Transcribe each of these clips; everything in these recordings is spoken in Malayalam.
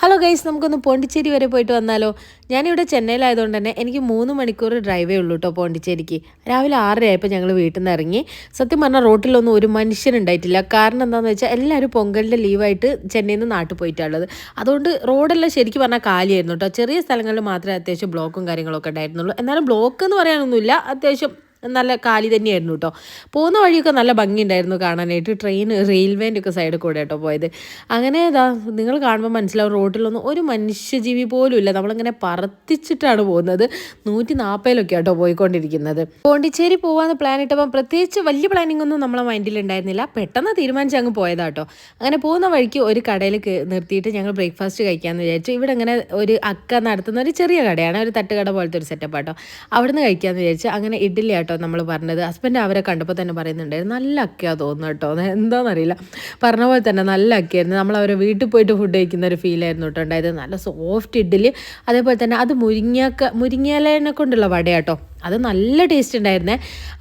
ഹലോ ഗൈസ് നമുക്കൊന്ന് പോണ്ടിച്ചേരി വരെ പോയിട്ട് വന്നാലോ? ഞാനിവിടെ ചെന്നൈയിലായതുകൊണ്ട് തന്നെ എനിക്ക് മൂന്ന് മണിക്കൂർ ഡ്രൈവേ ഉള്ളൂ കേട്ടോ പോണ്ടിച്ചേരിക്ക്. രാവിലെ ആറരയായപ്പോൾ ഞങ്ങൾ വീട്ടിൽ നിന്ന് ഇറങ്ങി. സത്യം പറഞ്ഞാൽ റോട്ടിലൊന്നും ഒരു മനുഷ്യനുണ്ടായിട്ടില്ല. കാരണം എന്താണെന്ന് വെച്ചാൽ എല്ലാവരും പൊങ്കലിന്റെ ലീവായിട്ട് ചെന്നൈയിൽ നിന്ന് നാട്ടിൽ പോയിട്ടുള്ളത്. അതുകൊണ്ട് റോഡെല്ലാം ശരിക്കും പറഞ്ഞാൽ കാലിയായിരുന്നു കേട്ടോ ചെറിയ സ്ഥലങ്ങളിൽ മാത്രമേ അത്യാവശ്യം ബ്ലോക്കും കാര്യങ്ങളൊക്കെ ഉണ്ടായിരുന്നുള്ളൂ. എന്നാലും ബ്ലോക്ക് എന്ന് പറയാനൊന്നുമില്ല. അത്യാവശ്യം നല്ല കാലി തന്നെയായിരുന്നു കേട്ടോ. പോകുന്ന വഴിയൊക്കെ നല്ല ഭംഗിയുണ്ടായിരുന്നു കാണാനായിട്ട്. ട്രെയിൻ റെയിൽവേന്റെ ഒക്കെ സൈഡിൽ കൂടെ കേട്ടോ പോയത്. അങ്ങനെ ഇതാ നിങ്ങൾ കാണുമ്പോൾ മനസ്സിലാവും റോട്ടിലൊന്നും ഒരു മനുഷ്യജീവി പോലും ഇല്ല. നമ്മളിങ്ങനെ പറത്തിച്ചിട്ടാണ് പോകുന്നത്. നൂറ്റി നാൽപ്പതിലൊക്കെ കേട്ടോ പോയിക്കൊണ്ടിരിക്കുന്നത്. പോണ്ടിച്ചേരി പോകാമെന്ന് പ്ലാൻ ഇട്ടപ്പോൾ പ്രത്യേകിച്ച് വലിയ പ്ലാനിംഗ് ഒന്നും നമ്മളെ മൈൻഡിൽ ഉണ്ടായിരുന്നില്ല പെട്ടെന്ന് തീരുമാനിച്ച് അങ്ങ് പോയതാട്ടോ അങ്ങനെ പോകുന്ന വഴിക്ക് ഒരു കടയിൽ നിർത്തിയിട്ട് ഞങ്ങൾ ബ്രേക്ക്ഫാസ്റ്റ് കഴിക്കാമെന്ന് വിചാരിച്ചു. ഇവിടെ അങ്ങനെ ഒരു അക്ക നടത്തുന്ന ഒരു ചെറിയ കടയാണ്. ഒരു തട്ടുകട പോലത്തെ ഒരു സെറ്റപ്പ് ആട്ടോ അവിടുന്ന് കഴിക്കാമെന്ന് വിചാരിച്ചു. അങ്ങനെ ഇഡ്ഡലി ആട്ടോ നമ്മൾ പറഞ്ഞത്. ഹസ്ബൻഡ് അവരെ കണ്ടപ്പോൾ തന്നെ പറയുന്നുണ്ടായിരുന്നു നല്ല അക്കിയാ തോന്നുന്നു കേട്ടോ. എന്താണെന്നറിയില്ല പറഞ്ഞ പോലെ തന്നെ നല്ല അക്കയായിരുന്നു. നമ്മൾ അവരെ വീട്ടിൽ പോയിട്ട് ഫുഡ് കഴിക്കുന്ന ഒരു ഫീലായിരുന്നു കേട്ടോ ഉണ്ടായത്. നല്ല സോഫ്റ്റ് ഇഡ്ഡലി അതേപോലെ തന്നെ അത് മുരിങ്ങക്ക മുരിങ്ങയിലേനെ കൊണ്ടുള്ള വടയാട്ടോ അത് നല്ല ടേസ്റ്റ് ഉണ്ടായിരുന്നേ.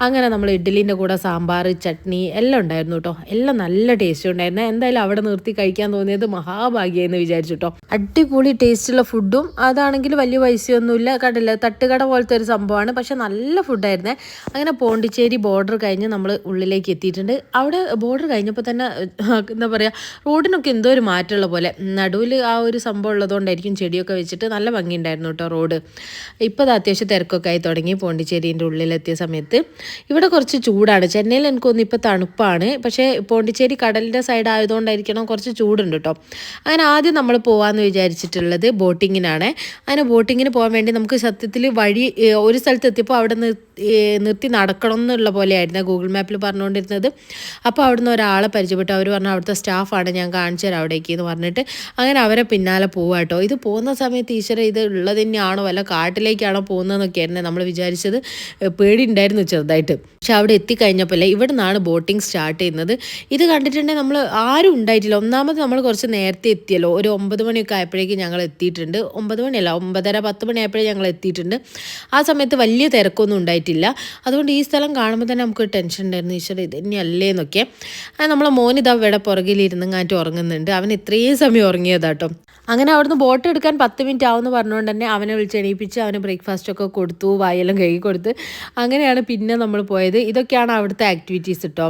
അങ്ങനെ നമ്മൾ ഇഡ്ഡലീന്റെ കൂടെ സാമ്പാർ ചട്നി എല്ലാം ഉണ്ടായിരുന്നു കേട്ടോ എല്ലാം നല്ല ടേസ്റ്റ് ഉണ്ടായിരുന്നേ. എന്തായാലും അവിടെ നിർത്തി കഴിക്കാൻ തോന്നിയത് മഹാഭാഗ്യമെന്ന് വിചാരിച്ചു കേട്ടോ അടിപൊളി ടേസ്റ്റുള്ള ഫുഡും അതാണെങ്കിൽ വലിയ പൈസയൊന്നുമില്ല. കണ്ടില്ല തട്ടുകട പോലത്തെ ഒരു സംഭവമാണ്. പക്ഷേ നല്ല ഫുഡായിരുന്നേ അങ്ങനെ പോണ്ടിച്ചേരി ബോർഡർ കഴിഞ്ഞ് നമ്മൾ ഉള്ളിലേക്ക് എത്തിയിട്ടുണ്ട്. അവിടെ ബോർഡർ കഴിഞ്ഞപ്പോൾ തന്നെ എന്താ പറയുക റോഡിനൊക്കെ എന്തോ ഒരു മാറ്റമുള്ള പോലെ. നടുവിൽ ആ ഒരു സംഭവം ഉള്ളതുകൊണ്ടായിരിക്കും ചെടിയൊക്കെ വെച്ചിട്ട് നല്ല ഭംഗിയുണ്ടായിരുന്നു കേട്ടോ റോഡ്. ഇപ്പോൾ അത് അത്യാവശ്യം തിരക്കൊക്കെ ആയി തുടങ്ങി. പോണ്ടിച്ചേരീന്റെ ഉള്ളിലെത്തിയ സമയത്ത് ഇവിടെ കുറച്ച് ചൂടാണ്. ചെന്നൈയിൽ എനിക്ക് തോന്നുന്നു ഇപ്പോൾ തണുപ്പാണ്. പക്ഷേ പോണ്ടിച്ചേരി കടലിന്റെ സൈഡ് ആയതുകൊണ്ടായിരിക്കണം കുറച്ച് ചൂടുണ്ട് കേട്ടോ അങ്ങനെ ആദ്യം നമ്മൾ പോകാമെന്ന് വിചാരിച്ചിട്ടുള്ളത് ബോട്ടിങ്ങിനാണ്. അങ്ങനെ ബോട്ടിങ്ങിന് പോകാൻ വേണ്ടി നമുക്ക് സത്യത്തിൽ വഴി ഒരു സ്ഥലത്ത് എത്തിയപ്പോൾ അവിടെ നിർത്തി നടക്കണം എന്നുള്ള പോലെയായിരുന്നു ഗൂഗിൾ മാപ്പിൽ പറഞ്ഞുകൊണ്ടിരുന്നത്. അപ്പോൾ അവിടുന്ന് ഒരാളെ പരിചയപ്പെട്ടു. അവർ പറഞ്ഞു അവിടുത്തെ സ്റ്റാഫാണ് ഞാൻ കാണിച്ചു തരാം അവിടേക്ക് എന്ന് പറഞ്ഞിട്ട് അങ്ങനെ അവരെ പിന്നാലെ പോവാട്ടോ ഇത് പോകുന്ന സമയത്ത് ഈശ്വര ഇത് ഉള്ളത് തന്നെയാണോ? വല്ല കാട്ടിലേക്കാണോ പോകുന്നതെന്നൊക്കെയായിരുന്നു നമ്മൾ നമ്മൾ വിചാരിച്ചത് പേടി ഉണ്ടായിരുന്നു ചെറുതായിട്ട്. പക്ഷെ അവിടെ എത്തിക്കഴിഞ്ഞപ്പോൾ ഇവിടെ നിന്നാണ് ബോട്ടിംഗ് സ്റ്റാർട്ട് ചെയ്യുന്നത്. ഇത് കണ്ടിട്ടുണ്ടെങ്കിൽ നമ്മൾ ആരും ഉണ്ടായിട്ടില്ല. ഒന്നാമത് നമ്മൾ കുറച്ച് നേരത്തെ എത്തിയല്ലോ. ഒരു ഒമ്പത് മണിയൊക്കെ ആയപ്പോഴേക്കും ഞങ്ങൾ എത്തിയിട്ടുണ്ട്. ഒമ്പത് മണിയല്ല ഒമ്പതര പത്ത് മണി ആയപ്പോഴേ ഞങ്ങൾ എത്തിയിട്ടുണ്ട്. ആ സമയത്ത് വലിയ തിരക്കൊന്നും ഉണ്ടായിട്ടില്ല. അതുകൊണ്ട് ഈ സ്ഥലം കാണുമ്പോൾ തന്നെ നമുക്ക് ടെൻഷൻ ഉണ്ടായിരുന്നു. ഈശ്വര ഇത് ഇനി അല്ലേ എന്നൊക്കെ. നമ്മളെ മോൻ ഇതാ ഇവിടെ പുറകിലിരുന്ന് കാറ്റ് ഉറങ്ങുന്നുണ്ട്. അവൻ ഇത്രയും സമയം ഉറങ്ങിയതാട്ടോ അങ്ങനെ അവിടുന്ന് ബോട്ട് എടുക്കാൻ പത്ത് മിനിറ്റ് ആവുമെന്ന് പറഞ്ഞുകൊണ്ട് തന്നെ അവനെ വിളിച്ച് എണീപ്പിച്ച് അവന് ബ്രേക്ക്ഫാസ്റ്റ് ഒക്കെ കൊടുത്തു വായെല്ലാം കഴുകി കൊടുത്ത് അങ്ങനെയാണ് പിന്നെ നമ്മൾ പോയത്. ഇതൊക്കെയാണ് അവിടുത്തെ ആക്ടിവിറ്റീസ് കേട്ടോ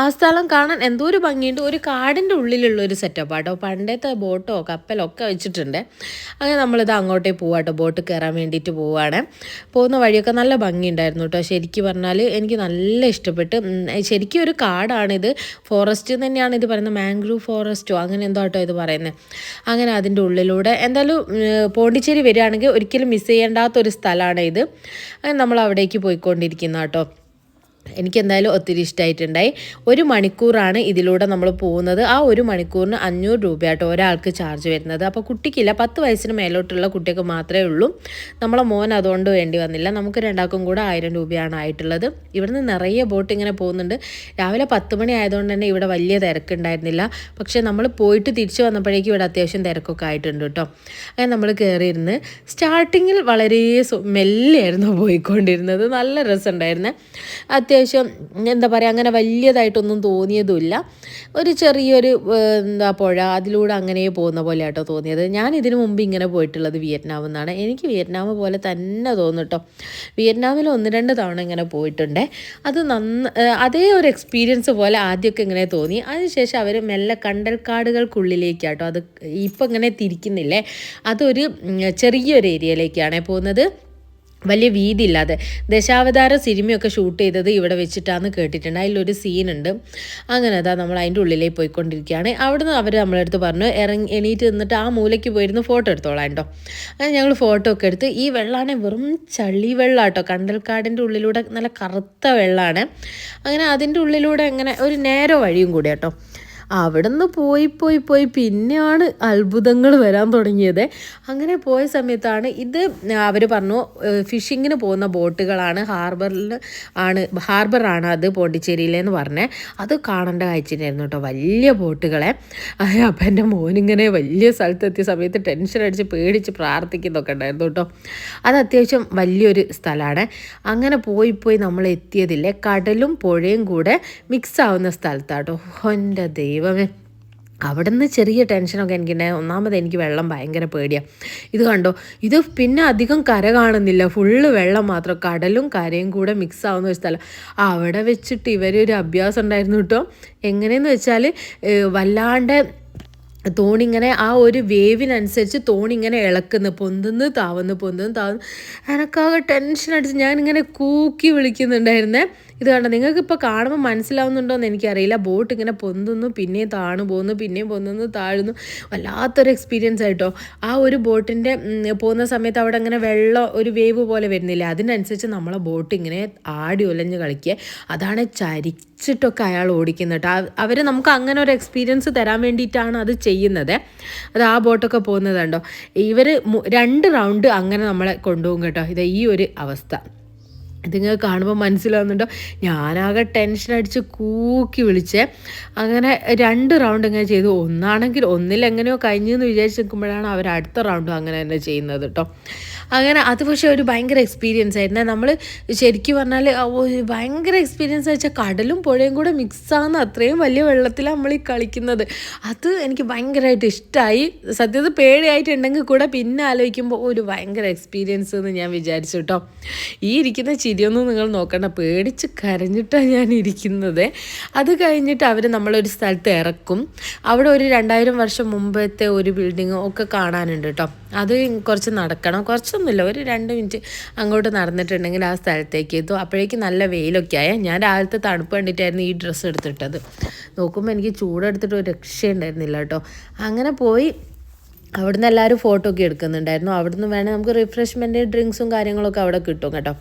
ആ സ്ഥലം കാണാൻ എന്തോ ഒരു ഭംഗിയുണ്ട്. ഒരു കാടിന്റെ ഉള്ളിലുള്ള ഒരു സെറ്റപ്പ് ആട്ടോ. പണ്ടത്തെ ബോട്ടോ കപ്പലോ ഒക്കെ വെച്ചിട്ടുണ്ട്. അങ്ങനെ നമ്മളിത് അങ്ങോട്ടേ പോവാട്ടോ. ബോട്ട് കയറാൻ വേണ്ടിയിട്ട് പോവാണ്. പോകുന്ന വഴിയൊക്കെ നല്ല ഭംഗിയുണ്ടായിരുന്നു കേട്ടോ ശരിക്കും പറഞ്ഞാൽ എനിക്ക് നല്ല ഇഷ്ടപ്പെട്ട്. ശരിക്കും ഒരു കാടാണിത്. ഫോറസ്റ്റ് തന്നെയാണ് ഇത് പറയുന്നത്. മാംഗ്രൂവ് ഫോറസ്റ്റോ അങ്ങനെ എന്തോ കേട്ടോ ഇത് പറയുന്നത്. അങ്ങനെ അതിന്റെ ഉള്ളിലൂടെ എന്തായാലും പോണ്ടിച്ചേരി വരികയാണെങ്കിൽ ഒരിക്കലും മിസ് ചെയ്യേണ്ടാത്തൊരു സ്ഥലമാണ് ഇത് നമ്മൾ അവിടേക്ക് പോയിക്കൊണ്ടിരിക്കുന്ന കേട്ടോ എനിക്ക് എന്തായാലും ഒത്തിരി ഇഷ്ടമായിട്ടുണ്ടായി ഒരു മണിക്കൂറാണ് ഇതിലൂടെ നമ്മൾ പോകുന്നത്. ആ ഒരു മണിക്കൂറിന് അഞ്ഞൂറ് രൂപയാട്ടോ ഒരാൾക്ക് ചാർജ് വരുന്നത്. അപ്പോൾ കുട്ടിക്കില്ല പത്ത് വയസ്സിന് മേലോട്ടുള്ള കുട്ടിക്ക് മാത്രമേ ഉള്ളൂ. നമ്മളെ മോൻ അതുകൊണ്ട് വേണ്ടി വന്നില്ല. നമുക്ക് രണ്ടാൾക്കും കൂടെ ആയിരം രൂപയാണ് ആയിട്ടുള്ളത്. ഇവിടുന്ന് നിറയെ ബോട്ട് ഇങ്ങനെ പോകുന്നുണ്ട്. രാവിലെ പത്ത് മണി ആയതുകൊണ്ട് തന്നെ ഇവിടെ വലിയ തിരക്കുണ്ടായിരുന്നില്ല. പക്ഷേ നമ്മൾ പോയിട്ട് തിരിച്ചു വന്നപ്പോഴേക്കും ഇവിടെ അത്യാവശ്യം തിരക്കൊക്കെ ആയിട്ടുണ്ട് കേട്ടോ. അങ്ങനെ നമ്മൾ കയറിയിരുന്ന് സ്റ്റാർട്ടിങ്ങിൽ വളരെ മെല്ലെയായിരുന്നു പോയിക്കൊണ്ടിരുന്നത്. നല്ല രസമുണ്ടായിരുന്നു. അത്യാവശ്യം എന്താ പറയുക അങ്ങനെ വലിയതായിട്ടൊന്നും തോന്നിയതുമില്ല. ഒരു ചെറിയൊരു എന്താ പുഴ അതിലൂടെ അങ്ങനെ പോകുന്ന പോലെ ആട്ടോ തോന്നിയത്. ഞാൻ ഇതിനു മുമ്പ് ഇങ്ങനെ പോയിട്ടുള്ളത് വിയറ്റ്നാം എന്നാണ് എനിക്ക് വിയറ്റ്നാം പോലെ തന്നെ തോന്നും കേട്ടോ വിയറ്റ്നാമിൽ ഒന്ന് രണ്ട് തവണ ഇങ്ങനെ പോയിട്ടുണ്ട്. അത് നന്ന അതേ ഒരു എക്സ്പീരിയൻസ് പോലെ ആദ്യമൊക്കെ ഇങ്ങനെ തോന്നി. അതിനുശേഷം അവർ മെല്ലെ കണ്ടൽക്കാടുകൾക്കുള്ളിലേക്കാട്ടോ അത് ഇപ്പം ഇങ്ങനെ തിരിക്കുന്നില്ലേ? അതൊരു ചെറിയൊരു ഏരിയയിലേക്കാണ് പോകുന്നത്. വലിയ വീതി ഇല്ലാതെ ദശാവതാര സിനിമയൊക്കെ ഷൂട്ട് ചെയ്തത് ഇവിടെ വെച്ചിട്ടാന്ന് കേട്ടിട്ടുണ്ട്. അതിലൊരു സീനുണ്ട്. അങ്ങനെ അതാ നമ്മൾ അതിന്റെ ഉള്ളിലേക്ക് പോയിക്കൊണ്ടിരിക്കുകയാണ്. അവിടുന്ന് അവർ നമ്മളെ അടുത്ത് പറഞ്ഞു ഇറങ്ങി എണീറ്റ് നിന്നിട്ട് ആ മൂലയ്ക്ക് പോയിരുന്ന് ഫോട്ടോ എടുത്തോളാം കേട്ടോ. അങ്ങനെ ഞങ്ങൾ ഫോട്ടോ ഒക്കെ എടുത്ത് ഈ വെള്ളമാണ് വെറും ചളി വെള്ളം കേട്ടോ കണ്ടൽക്കാടിന്റെ ഉള്ളിലൂടെ നല്ല കറുത്ത വെള്ളമാണ് അങ്ങനെ അതിന്റെ ഉള്ളിലൂടെ അങ്ങനെ ഒരു നേരോ വഴിയും കൂടി കേട്ടോ. അവിടുന്ന് പോയി പോയി പോയി പിന്നെയാണ് അത്ഭുതങ്ങൾ വരാൻ തുടങ്ങിയത്. അങ്ങനെ പോയ സമയത്താണ് ഇത് അവർ പറഞ്ഞു ഫിഷിങ്ങിന് പോകുന്ന ബോട്ടുകളാണ് ഹാർബറിൽ ആണ് ഹാർബറാണ് അത് പോണ്ടിച്ചേരിയിലെന്ന് പറഞ്ഞത് അത് കാണേണ്ട കാഴ്ചയായിരുന്നു കേട്ടോ വലിയ ബോട്ടുകളെ. അപ്പം എന്റെ മോനിങ്ങനെ വലിയ സ്ഥലത്തെത്തിയ സമയത്ത് ടെൻഷൻ അടിച്ച് പേടിച്ച് പ്രാർത്ഥിക്കുന്നൊക്കെ ഉണ്ടായിരുന്നു കേട്ടോ. അത് അത്യാവശ്യം വലിയൊരു സ്ഥലമാണ്. അങ്ങനെ പോയി പോയി നമ്മൾ എത്തിയതില്ലേ കടലും പുഴയും കൂടെ മിക്സ് ആവുന്ന സ്ഥലത്താട്ടോ എന്റെ ദൈവമേ അവിടെ നിന്ന് ചെറിയ ടെൻഷനൊക്കെ എനിക്കുണ്ടായി ഒന്നാമത് എനിക്ക് വെള്ളം ഭയങ്കര പേടിയാണ് ഇത് കണ്ടോ? ഇത് പിന്നെ അധികം കര കാണുന്നില്ല. ഫുള്ള് വെള്ളം മാത്രം. കടലും കരയും കൂടെ മിക്സ് ആവുന്ന ഒരു സ്ഥലം. അവിടെ വെച്ചിട്ട് ഇവരൊരു അഭ്യാസം ഉണ്ടായിരുന്നു കേട്ടോ. എങ്ങനെയെന്ന് വെച്ചാൽ വല്ലാണ്ട് തോണിങ്ങനെ ആ ഒരു വേവിനനുസരിച്ച് തോണിങ്ങനെ ഇളക്കുന്നു. പൊന്തുന്ന് താവുന്നു പൊന്തുന്ന് താവുന്നു. എനക്കാകെ ടെൻഷൻ അടിച്ച് ഞാനിങ്ങനെ കൂക്കി വിളിക്കുന്നുണ്ടായിരുന്നേ. ഇത് കണ്ടോ? നിങ്ങൾക്ക് ഇപ്പോൾ കാണുമ്പോൾ മനസ്സിലാവുന്നുണ്ടോ എന്ന് എനിക്കറിയില്ല. ബോട്ട് ഇങ്ങനെ പൊന്തുന്നു പിന്നെയും താണു പോകുന്നു പിന്നെയും പൊന്തുന്നു താഴുന്നു. വല്ലാത്തൊരു എക്സ്പീരിയൻസ് ആയിട്ടോ. ആ ഒരു ബോട്ടിന്റെ പോകുന്ന സമയത്ത് അവിടെ അങ്ങനെ വെള്ളം ഒരു വേവ് പോലെ വരുന്നില്ല? അതിനനുസരിച്ച് നമ്മളെ ബോട്ട് ഇങ്ങനെ ആടി ഒലഞ്ഞ് കളിക്കുക. അതാണ് ചരിച്ചിട്ടൊക്കെ അയാൾ ഓടിക്കുന്നത് കേട്ടോ. അവർ നമുക്ക് അങ്ങനെ ഒരു എക്സ്പീരിയൻസ് തരാൻ വേണ്ടിയിട്ടാണ് അത് ചെയ്യുന്നത്. അത് ആ ബോട്ടൊക്കെ പോകുന്നത് കണ്ടോ? ഇവർ രണ്ട് റൗണ്ട് അങ്ങനെ നമ്മളെ കൊണ്ടുപോകും കേട്ടോ. ഇത് ഈ ഒരു അവസ്ഥ. ഇതിങ്ങൾ കാണുമ്പോൾ മനസ്സിലാവുന്നുണ്ടോ? ഞാനാകെ ടെൻഷൻ അടിച്ച് കൂക്കി വിളിച്ചേ. അങ്ങനെ രണ്ട് റൗണ്ട് ഇങ്ങനെ ചെയ്തു. ഒന്നാണെങ്കിൽ ഒന്നിൽ എങ്ങനെയോ കഴിഞ്ഞെന്ന് വിചാരിച്ച് നിൽക്കുമ്പോഴാണ് അവർ അടുത്ത റൗണ്ടും അങ്ങനെ തന്നെ ചെയ്യുന്നത് കേട്ടോ അങ്ങനെ അത് പക്ഷേ ഒരു ഭയങ്കര എക്സ്പീരിയൻസ് ആയിരുന്നു. നമ്മൾ ശരിക്കും പറഞ്ഞാൽ ഭയങ്കര എക്സ്പീരിയൻസ് വെച്ചാൽ കടലും പുഴയും കൂടെ മിക്സാകുന്ന അത്രയും വലിയ വെള്ളത്തിലാണ് നമ്മൾ ഈ കളിക്കുന്നത്. അത് എനിക്ക് ഭയങ്കരമായിട്ട് ഇഷ്ടമായി സത്യത്തിൽ പേടിയായിട്ടുണ്ടെങ്കിൽ കൂടെ പിന്നെ ആലോചിക്കുമ്പോൾ ഒരു ഭയങ്കര എക്സ്പീരിയൻസ് എന്ന് ഞാൻ വിചാരിച്ചു കേട്ടോ ഈ ഇരിക്കുന്ന ചിരിയൊന്നും നിങ്ങൾ നോക്കണ്ട. പേടിച്ച് കരഞ്ഞിട്ടാണ് ഞാൻ ഇരിക്കുന്നത്. അത് കഴിഞ്ഞിട്ട് അവർ നമ്മളൊരു സ്ഥലത്ത് ഇറക്കും. അവിടെ ഒരു രണ്ടായിരം വർഷം മുമ്പത്തെ ഒരു ബിൽഡിങ്ങും ഒക്കെ കാണാനുണ്ട് കേട്ടോ അത് കുറച്ച് നടക്കണം. കുറച്ചൊന്നുമില്ല. ഒരു രണ്ട് മിനിറ്റ് അങ്ങോട്ട് നടന്നിട്ടുണ്ടെങ്കിൽ ആ സ്ഥലത്തേക്ക് എത്തും. അപ്പോഴേക്കും നല്ല വെയിലൊക്കെ ആയ. ഞാൻ രാവിലത്തെ തണുപ്പ് കണ്ടിട്ടായിരുന്നു ഈ ഡ്രസ്സ് എടുത്തിട്ടത്. നോക്കുമ്പോൾ എനിക്ക് ചൂടെടുത്തിട്ട് ഒരു രക്ഷയുണ്ടായിരുന്നില്ല കേട്ടോ അങ്ങനെ പോയി അവിടുന്ന് എല്ലാവരും ഫോട്ടോ ഒക്കെ എടുക്കുന്നുണ്ടായിരുന്നു. അവിടുന്ന് വേണേൽ നമുക്ക് റിഫ്രഷ്മെന്റ് ഡ്രിങ്ക്സും കാര്യങ്ങളൊക്കെ അവിടെ കിട്ടും കേട്ടോ.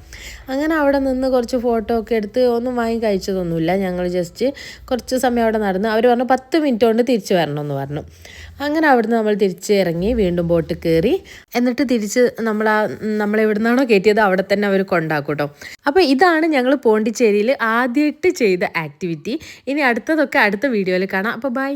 അങ്ങനെ അവിടെ നിന്ന് കുറച്ച് ഫോട്ടോ ഒക്കെ എടുത്ത് ഒന്നും വാങ്ങി കഴിച്ചതൊന്നുമില്ല. ഞങ്ങൾ ജസ്റ്റ് കുറച്ച് സമയം അവിടെ നടന്ന് അവർ പറഞ്ഞു പത്ത് മിനിറ്റ് കൊണ്ട് തിരിച്ച് വരണമെന്ന് പറഞ്ഞു. അങ്ങനെ അവിടുന്ന് നമ്മൾ തിരിച്ച് ഇറങ്ങി വീണ്ടും ബോട്ട് കയറി. എന്നിട്ട് തിരിച്ച് നമ്മൾ ആ നമ്മളെവിടുന്നാണോ കയറ്റിയത് അവിടെ തന്നെ അവർ കൊണ്ടാക്കും കേട്ടോ. അപ്പോൾ ഇതാണ് ഞങ്ങൾ പോണ്ടിച്ചേരിയിൽ ആദ്യമായിട്ട് ചെയ്ത ആക്ടിവിറ്റി ഇനി അടുത്തതൊക്കെ അടുത്ത വീഡിയോയിൽ കാണാം. അപ്പോൾ ബൈ